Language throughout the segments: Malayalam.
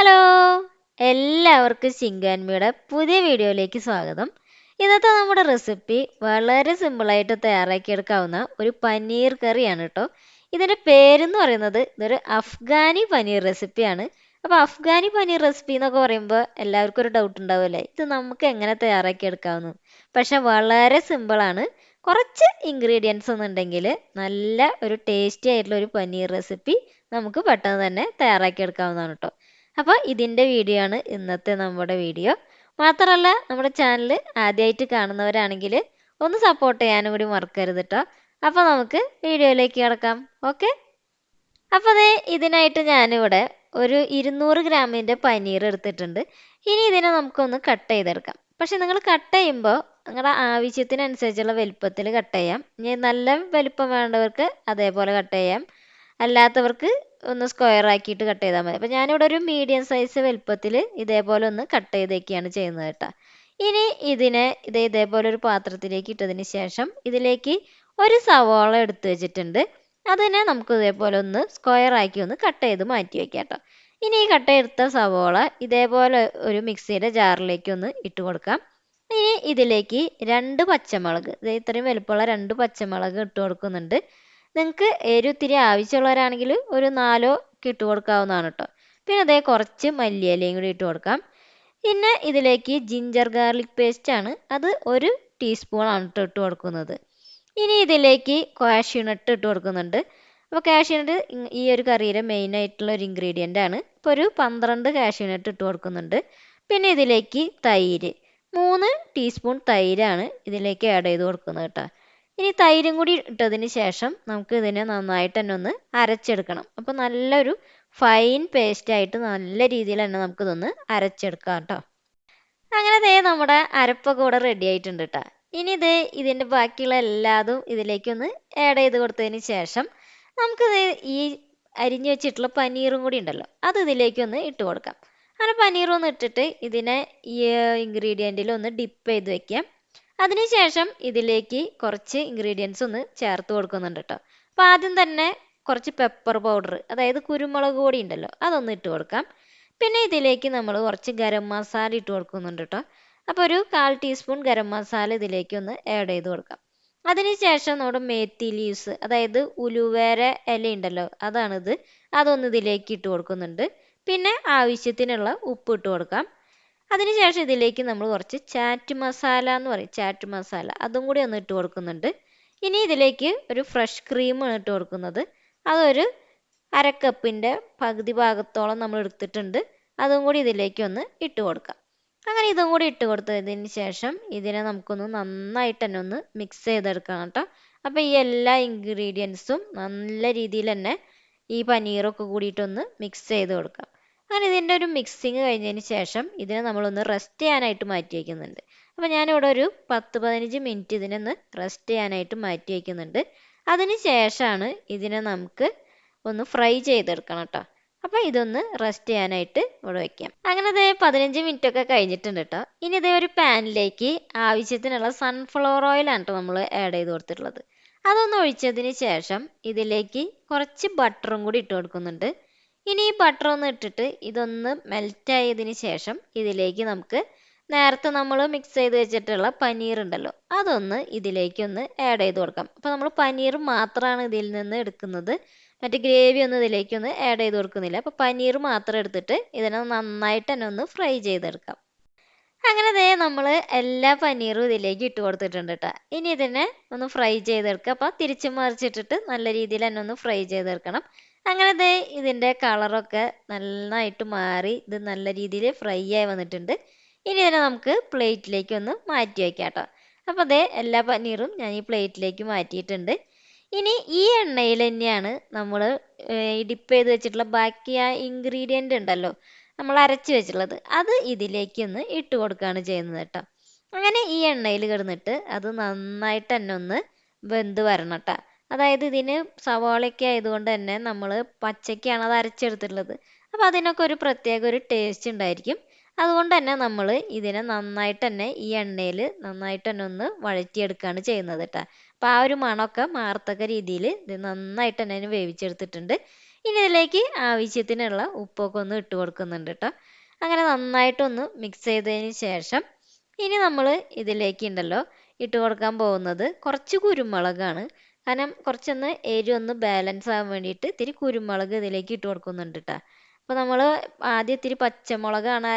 ഹലോ എല്ലാവർക്കും ചിങ്കാൻമിയുടെ പുതിയ വീഡിയോയിലേക്ക് സ്വാഗതം. ഇന്നത്തെ നമ്മുടെ റെസിപ്പി വളരെ സിമ്പിളായിട്ട് തയ്യാറാക്കിയെടുക്കാവുന്ന ഒരു പനീർ കറിയാണ് കേട്ടോ ഇതിന്റെ പേരെന്ന് പറയുന്നത് ഇതൊരു അഫ്ഗാനി പനീർ റെസിപ്പിയാണ്. അപ്പോൾ അഫ്ഗാനി പനീർ റെസിപ്പി എന്നൊക്കെ പറയുമ്പോൾ എല്ലാവർക്കും ഒരു ഡൗട്ട് ഉണ്ടാവില്ലേ ഇത് നമുക്ക് എങ്ങനെ തയ്യാറാക്കിയെടുക്കാവുന്നു? പക്ഷെ വളരെ സിമ്പിളാണ്. കുറച്ച് ഇൻഗ്രീഡിയൻസ് ഒന്നുണ്ടെങ്കിൽ നല്ല ഒരു ടേസ്റ്റി ആയിട്ടുള്ള ഒരു പനീർ റെസിപ്പി നമുക്ക് പെട്ടെന്ന് തന്നെ തയ്യാറാക്കിയെടുക്കാവുന്നതാണ് കേട്ടോ അപ്പോൾ ഇതിന്റെ വീഡിയോ ആണ് ഇന്നത്തെ നമ്മുടെ വീഡിയോ മാത്രമല്ല നമ്മുടെ ചാനൽ ആദ്യമായിട്ട് കാണുന്നവരാണെങ്കിൽ ഒന്ന് സപ്പോർട്ട് ചെയ്യാനും കൂടി മറക്കരുത് കേട്ടോ അപ്പോൾ നമുക്ക് വീഡിയോയിലേക്ക് കിടക്കാം. ഓക്കെ അപ്പോൾ അതേ ഇതിനായിട്ട് ഞാനിവിടെ ഒരു ഇരുന്നൂറ് ഗ്രാമിന്റെ പനീർ എടുത്തിട്ടുണ്ട്. ഇനി ഇതിനെ നമുക്കൊന്ന് കട്ട് ചെയ്തെടുക്കാം. പക്ഷെ നിങ്ങൾ കട്ട് ചെയ്യുമ്പോൾ നിങ്ങളുടെ ആവശ്യത്തിനനുസരിച്ചുള്ള വലുപ്പത്തിൽ കട്ട് ചെയ്യാം. ഇനി നല്ല വലുപ്പം വേണ്ടവർക്ക് അതേപോലെ കട്ട് ചെയ്യാം. അല്ലാത്തവർക്ക് ഒന്ന് സ്ക്വയർ ആക്കിയിട്ട് കട്ട് ചെയ്താൽ മതി. അപ്പോൾ ഞാനിവിടെ ഒരു മീഡിയം സൈസ് വലുപ്പത്തിൽ ഇതേപോലെ ഒന്ന് കട്ട് ചെയ്തൊക്കെയാണ് ചെയ്യുന്നത് കേട്ടോ. ഇനി ഇതിനെ ഇതേ ഇതേപോലെ ഒരു പാത്രത്തിലേക്ക് ഇട്ടതിന് ശേഷം ഇതിലേക്ക് ഒരു സവാള എടുത്തു വെച്ചിട്ടുണ്ട്. അതിനെ നമുക്ക് ഇതേപോലെ ഒന്ന് സ്ക്വയർ ആക്കി ഒന്ന് കട്ട് ചെയ്ത് മാറ്റി വെക്കാം കേട്ടോ. ഇനി ഈ കട്ട് എടുത്ത സവോള ഇതേപോലെ ഒരു മിക്സിയുടെ ജാറിലേക്ക് ഒന്ന് ഇട്ട് കൊടുക്കാം. ഇനി ഇതിലേക്ക് രണ്ട് പച്ചമുളക് ഇത് ഇത്രയും വലുപ്പമുള്ള രണ്ട് പച്ചമുളക് ഇട്ട് കൊടുക്കുന്നുണ്ട്. നിങ്ങൾക്ക് എരിവ് ഇത്തിരി ആവശ്യമുള്ളവരാണെങ്കിൽ ഒരു നാലോ ഇട്ട് കൊടുക്കാവുന്നതാണ് കേട്ടോ പിന്നെ അതേ കുറച്ച് മല്ലിയിലയും കൂടി ഇട്ട് കൊടുക്കാം. പിന്നെ ഇതിലേക്ക് ജിഞ്ചർ ഗാർലിക് പേസ്റ്റ് ആണ് അത് ഒരു ടീസ്പൂൺ ആണ് കേട്ടോ ഇട്ട് കൊടുക്കുന്നത്. ഇനി ഇതിലേക്ക് കാഷ്യൂനട്ട് ഇട്ട് കൊടുക്കുന്നുണ്ട്. അപ്പോൾ കാഷ്യൂനട്ട് ഈ ഒരു കറിയുടെ മെയിൻ ആയിട്ടുള്ള ഒരു ഇൻഗ്രീഡിയന്റ് ആണ്. ഇപ്പോൾ ഒരു പന്ത്രണ്ട് കാഷ്യൂനട്ട് ഇട്ട് കൊടുക്കുന്നുണ്ട്. പിന്നെ ഇതിലേക്ക് തൈര് മൂന്ന് ടീസ്പൂൺ തൈരാണ് ഇതിലേക്ക് ആഡ് ചെയ്ത് കൊടുക്കുന്നത് കേട്ടോ ഇനി തൈരും കൂടി ഇട്ടതിന് ശേഷം നമുക്ക് ഇതിനെ നന്നായിട്ട് തന്നെ ഒന്ന് അരച്ചെടുക്കണം. അപ്പോൾ നല്ലൊരു ഫൈൻ പേസ്റ്റ് ആയിട്ട് നല്ല രീതിയിൽ തന്നെ നമുക്കിതൊന്ന് അരച്ചെടുക്കാം കേട്ടോ. അങ്ങനെ ദേ നമ്മുടെ അരപ്പൊക്കെ ഇവിടെ റെഡി ആയിട്ടുണ്ട് കേട്ടോ ഇനി ഇത് ഇതിന്റെ ബാക്കിയുള്ള എല്ലാതും ഇതിലേക്കൊന്ന് ആഡ് ചെയ്ത് കൊടുത്തതിന് ശേഷം നമുക്കിത് ഈ അരിഞ്ഞു വെച്ചിട്ടുള്ള പനീറും കൂടി ഉണ്ടല്ലോ അത് ഇതിലേക്കൊന്ന് ഇട്ട് കൊടുക്കാം. അങ്ങനെ പനീറൊന്ന് ഇട്ടിട്ട് ഇതിനെ ഈ ഇൻഗ്രീഡിയന്റിൽ ഒന്ന് ഡിപ്പ് ചെയ്ത് വെക്കാം. അതിനുശേഷം ഇതിലേക്ക് കുറച്ച് ഇൻഗ്രീഡിയൻസ് ഒന്ന് ചേർത്ത് കൊടുക്കുന്നുണ്ട് കേട്ടോ അപ്പോൾ ആദ്യം തന്നെ കുറച്ച് പെപ്പർ പൗഡർ അതായത് കുരുമുളക് പൊടി ഉണ്ടല്ലോ അതൊന്ന് ഇട്ട് കൊടുക്കാം. പിന്നെ ഇതിലേക്ക് നമ്മൾ കുറച്ച് ഗരം മസാല ഇട്ട് കൊടുക്കുന്നുണ്ട് കേട്ടോ അപ്പോൾ ഒരു കാൽ ടീസ്പൂൺ ഗരം മസാല ഇതിലേക്ക് ഒന്ന് ആഡ് ചെയ്ത് കൊടുക്കാം. അതിനുശേഷം നമ്മുടെ മേത്തി ലീവ്സ് അതായത് ഉലുവേര ഇല ഉണ്ടല്ലോ അതാണിത്. അതൊന്ന് ഇതിലേക്ക് ഇട്ട് കൊടുക്കുന്നുണ്ട്. പിന്നെ ആവശ്യത്തിനുള്ള ഉപ്പ് ഇട്ട് കൊടുക്കാം. അതിനുശേഷം ഇതിലേക്ക് നമ്മൾ കുറച്ച് ചാറ്റ് മസാല എന്ന് പറയും. ചാറ്റ് മസാല അതും കൂടി ഒന്ന് ഇട്ട് കൊടുക്കുന്നുണ്ട്. ഇനി ഇതിലേക്ക് ഒരു ഫ്രഷ് ക്രീമാണ് ഇട്ട് കൊടുക്കുന്നത്. അതൊരു അര അരക്കപ്പിന്റെ പകുതി ഭാഗത്തോളം നമ്മൾ എടുത്തിട്ടുണ്ട്. അതും കൂടി ഇതിലേക്ക് ഒന്ന് ഇട്ട് കൊടുക്കാം. അങ്ങനെ ഇതും കൂടി ഇട്ട് കൊടുത്തതിന് ശേഷം ഇതിനെ നമുക്കൊന്ന് നന്നായിട്ട് തന്നെ ഒന്ന് മിക്സ് ചെയ്തെടുക്കണം കേട്ടോ. അപ്പോൾ ഈ എല്ലാ ഇൻഗ്രീഡിയൻസും നല്ല രീതിയിൽ തന്നെ ഈ പനീറൊക്കെ കൂടിയിട്ടൊന്ന് മിക്സ് ചെയ്ത് കൊടുക്കാം. അങ്ങനെ ഇതിന്റെ ഒരു മിക്സിങ് കഴിഞ്ഞതിന് ശേഷം ഇതിനെ നമ്മളൊന്ന് റെസ്റ്റ് ചെയ്യാനായിട്ട് മാറ്റി വയ്ക്കുന്നുണ്ട് അപ്പോൾ ഞാനിവിടെ ഒരു പത്ത് പതിനഞ്ച് മിനിറ്റ് ഇതിനൊന്ന് റെസ്റ്റ് ചെയ്യാനായിട്ട് മാറ്റി വയ്ക്കുന്നുണ്ട് അതിന് ശേഷമാണ് ഇതിനെ നമുക്ക് ഒന്ന് ഫ്രൈ ചെയ്തെടുക്കണം കേട്ടോ അപ്പോൾ ഇതൊന്ന് റെസ്റ്റ് ചെയ്യാനായിട്ട് ഇവിടെ വയ്ക്കാം അങ്ങനെ ഇതേ പതിനഞ്ച് മിനിറ്റ് ഒക്കെ കഴിഞ്ഞിട്ടുണ്ട് കേട്ടോ ഇനി ഇതേ ഒരു പാനിലേക്ക് ആവശ്യത്തിനുള്ള സൺഫ്ലവർ ഓയിലാണ് കേട്ടോ നമ്മൾ ആഡ് ചെയ്ത് കൊടുത്തിട്ടുള്ളത്. അതൊന്ന് ഒഴിച്ചതിന് ശേഷം ഇതിലേക്ക് കുറച്ച് ബട്ടറും കൂടി ഇട്ട് കൊടുക്കുന്നുണ്ട്. ഇനി ഈ ബട്ടർ ഒന്ന് ഇട്ടിട്ട് ഇതൊന്ന് മെൽറ്റ് ആയതിന് ശേഷം ഇതിലേക്ക് നമുക്ക് നേരത്തെ നമ്മൾ മിക്സ് ചെയ്ത് വെച്ചിട്ടുള്ള പനീർ ഉണ്ടല്ലോ അതൊന്ന് ഇതിലേക്കൊന്ന് ആഡ് ചെയ്ത് കൊടുക്കാം. അപ്പോൾ നമ്മൾ പനീർ മാത്രമാണ് ഇതിൽ നിന്ന് എടുക്കുന്നത്. മറ്റേ ഗ്രേവി ഒന്നും ഇതിലേക്കൊന്ന് ആഡ് ചെയ്ത് കൊടുക്കുന്നില്ല. അപ്പോൾ പനീർ മാത്രം എടുത്തിട്ട് ഇതിനെ നന്നായിട്ട് തന്നെ ഒന്ന് ഫ്രൈ ചെയ്തെടുക്കാം. അങ്ങനെ ദേ നമ്മൾ എല്ലാ പനീറും ഇതിലേക്ക് ഇട്ട് കൊടുത്തിട്ടുണ്ട് കേട്ടോ ഇനി ഇതിനെ ഒന്ന് ഫ്രൈ ചെയ്തെടുക്കുക. അപ്പോൾ തിരിച്ച് മറിച്ചിട്ടിട്ട് നല്ല രീതിയിൽ തന്നെ ഒന്ന് ഫ്രൈ ചെയ്തെടുക്കണം. അങ്ങനെ ദേ ഇതിന്റെ കളറൊക്കെ നന്നായിട്ട് മാറി ഇത് നല്ല രീതിയിൽ ഫ്രൈ ആയി വന്നിട്ടുണ്ട്. ഇനി ഇതിനെ നമുക്ക് പ്ലേറ്റിലേക്ക് ഒന്ന് മാറ്റി വയ്ക്കാം കേട്ടോ അപ്പോൾ ദേ എല്ലാ പനീറും ഞാൻ ഈ പ്ലേറ്റിലേക്ക് മാറ്റിയിട്ടുണ്ട്. ഇനി ഈ എണ്ണയിൽ തന്നെയാണ് നമ്മൾ ഡിപ്പ് ചെയ്ത് വെച്ചിട്ടുള്ള ബാക്കി ആ ഇൻഗ്രീഡിയന്റ് ഉണ്ടല്ലോ. നമ്മൾ അരച്ച് വെച്ചിട്ടുള്ളത്. അത് ഇതിലേക്ക് ഒന്ന് ഇട്ട് കൊടുക്കുകയാണ് ചെയ്യുന്നത് കേട്ടോ. അങ്ങനെ ഈ എണ്ണയിൽ കിടന്നിട്ട് അത് നന്നായിട്ട് തന്നെ ഒന്ന് വെന്ത് വരണം കേട്ടോ. അതായത് ഇതിന് സവാളയൊക്കെ ആയതുകൊണ്ട് തന്നെ നമ്മൾ പച്ചയ്ക്കാണ് അത് അരച്ചെടുത്തിട്ടുള്ളത്. അപ്പോൾ അതിനൊക്കെ ഒരു പ്രത്യേക ഒരു ടേസ്റ്റ് ഉണ്ടായിരിക്കും. അതുകൊണ്ട് തന്നെ നമ്മൾ ഇതിനെ നന്നായിട്ട് തന്നെ ഈ എണ്ണയിൽ നന്നായിട്ട് തന്നെ ഒന്ന് വഴറ്റിയെടുക്കുകയാണ് ചെയ്യുന്നത് കേട്ടോ. അപ്പോൾ ആ ഒരു മണമൊക്കെ മാറത്തക്ക രീതിയിൽ ഇത് നന്നായിട്ട് തന്നെ വേവിച്ചെടുത്തിട്ടുണ്ട്. ഇനി ഇതിലേക്ക് ആവശ്യത്തിനുള്ള ഉപ്പൊക്കെ ഒന്ന് ഇട്ട് കൊടുക്കുന്നുണ്ട് കേട്ടോ അങ്ങനെ നന്നായിട്ടൊന്ന് മിക്സ് ചെയ്തതിന് ശേഷം ഇനി നമ്മൾ ഇതിലേക്ക് ഉണ്ടല്ലോ ഇട്ട് കൊടുക്കാൻ പോകുന്നത് കുറച്ച് കുരുമുളകാണ്. കാരണം കുറച്ചൊന്ന് എരി ഒന്ന് ബാലൻസ് ആവാൻ വേണ്ടിയിട്ട് ഇത്തിരി കുരുമുളക് ഇതിലേക്ക് ഇട്ട് കൊടുക്കുന്നുണ്ട് കേട്ടോ അപ്പോൾ നമ്മൾ ആദ്യം ഇത്തിരി പച്ചമുളകാണ്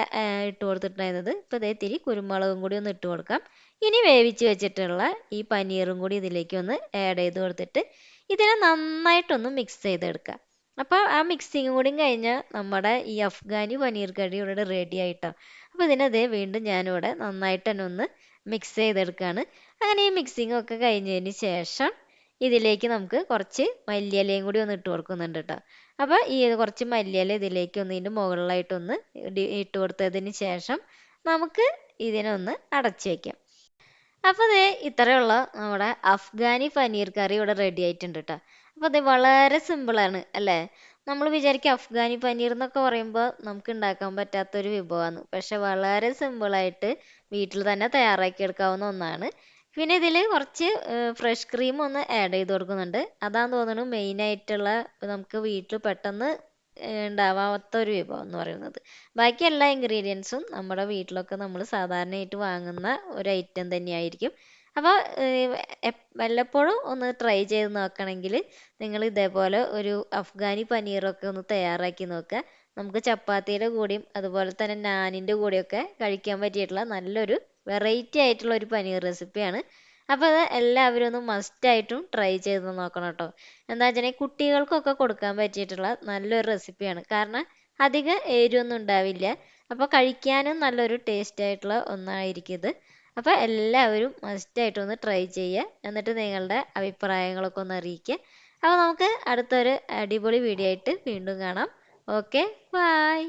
ഇട്ട് കൊടുത്തിട്ടുണ്ടായിരുന്നത്. ഇപ്പോൾ ഇതേ ഇത്തിരി കുരുമുളകും കൂടി ഒന്ന് ഇട്ട് കൊടുക്കാം. ഇനി വേവിച്ച് വെച്ചിട്ടുള്ള ഈ പനീറും കൂടി ഇതിലേക്ക് ഒന്ന് ആഡ് ചെയ്ത് കൊടുത്തിട്ട് ഇതിനെ നന്നായിട്ടൊന്ന് മിക്സ് ചെയ്തെടുക്കാം. അപ്പോൾ ആ മിക്സിങ് കൂടി കഴിഞ്ഞാൽ നമ്മുടെ ഈ അഫ്ഗാനി പനീർ കറി ഇവിടെ റെഡി ആയിട്ടോ. അപ്പോൾ ഇതിനതേ വീണ്ടും ഞാനിവിടെ നന്നായിട്ട് തന്നെ ഒന്ന് മിക്സ് ചെയ്തെടുക്കുകയാണ് അങ്ങനെ ഈ മിക്സിങ് ഒക്കെ കഴിഞ്ഞതിന് ശേഷം ഇതിലേക്ക് നമുക്ക് കുറച്ച് മല്ലിയിലയും കൂടി ഒന്ന് ഇട്ട് കൊടുക്കുന്നുണ്ട് കേട്ടോ അപ്പോൾ ഈ കുറച്ച് മല്ലിയില ഇതിലേക്ക് ഒന്ന് ഇതിന്റെ മുകളിലായിട്ടൊന്ന് ഇട്ട് കൊടുത്തതിന് ശേഷം നമുക്ക് ഇതിനൊന്ന് അടച്ചു വെക്കാം. അപ്പോൾ ഇത് ഇത്രയുള്ള നമ്മുടെ അഫ്ഗാനി പനീർ കറി ഇവിടെ റെഡി ആയിട്ടുണ്ട് കേട്ടോ അപ്പോൾ അതെ വളരെ സിമ്പിളാണ് അല്ലേ? നമ്മൾ വിചാരിക്കും അഫ്ഗാനി പനീർ എന്നൊക്കെ പറയുമ്പോൾ നമുക്ക് ഉണ്ടാക്കാൻ പറ്റാത്ത ഒരു വിഭവമാണ് പക്ഷെ വളരെ സിമ്പിളായിട്ട് വീട്ടിൽ തന്നെ തയ്യാറാക്കിയെടുക്കാവുന്ന ഒന്നാണ്. പിന്നെ ഇതിൽ കുറച്ച് ഫ്രഷ് ക്രീം ഒന്ന് ആഡ് ചെയ്ത് കൊടുക്കുന്നുണ്ട്. അതാന്ന് തോന്നുന്നു മെയിൻ ആയിട്ടുള്ള നമുക്ക് വീട്ടിൽ പെട്ടെന്ന് ഉണ്ടാവാത്ത ഒരു വിഭവം എന്ന് പറയുന്നത്. ബാക്കി എല്ലാ ഇൻഗ്രീഡിയൻസും നമ്മുടെ വീട്ടിലൊക്കെ നമ്മൾ സാധാരണയായിട്ട് വാങ്ങുന്ന ഒരു ഐറ്റം തന്നെയായിരിക്കും. അപ്പോൾ വല്ലപ്പോഴും ഒന്ന് ട്രൈ ചെയ്ത് നോക്കണമെങ്കിൽ നിങ്ങൾ ഇതേപോലെ ഒരു അഫ്ഗാനി പനീറൊക്കെ ഒന്ന് തയ്യാറാക്കി നോക്കുക. നമുക്ക് ചപ്പാത്തിയുടെ കൂടെയും അതുപോലെ തന്നെ നാനിന്റെ കൂടെയൊക്കെ കഴിക്കാൻ പറ്റിയിട്ടുള്ള നല്ലൊരു വെറൈറ്റി ആയിട്ടുള്ള ഒരു പനീർ റെസിപ്പിയാണ് അപ്പോൾ അത് എല്ലാവരും ഒന്ന് മസ്റ്റ് ആയിട്ടും ട്രൈ ചെയ്ത് നോക്കണം കേട്ടോ. എന്താ വെച്ചാൽ കുട്ടികൾക്കൊക്കെ കൊടുക്കാൻ പറ്റിയിട്ടുള്ള നല്ലൊരു റെസിപ്പിയാണ് കാരണം അധികം എരിവൊന്നും ഉണ്ടാവില്ല. അപ്പോൾ കഴിക്കാനും നല്ലൊരു ടേസ്റ്റ് ആയിട്ടുള്ള ഒന്നായിരിക്കും ഇത്. അപ്പോൾ എല്ലാവരും മസ്റ്റ് ആയിട്ട് ഒന്ന് ട്രൈ ചെയ്യുക എന്നിട്ട് നിങ്ങളുടെ അഭിപ്രായങ്ങളൊക്കെ ഒന്ന് അറിയിക്കുക അപ്പോൾ നമുക്ക് അടുത്തൊരു അടിപൊളി വീഡിയോ ആയിട്ട് വീണ്ടും കാണാം. Okay bye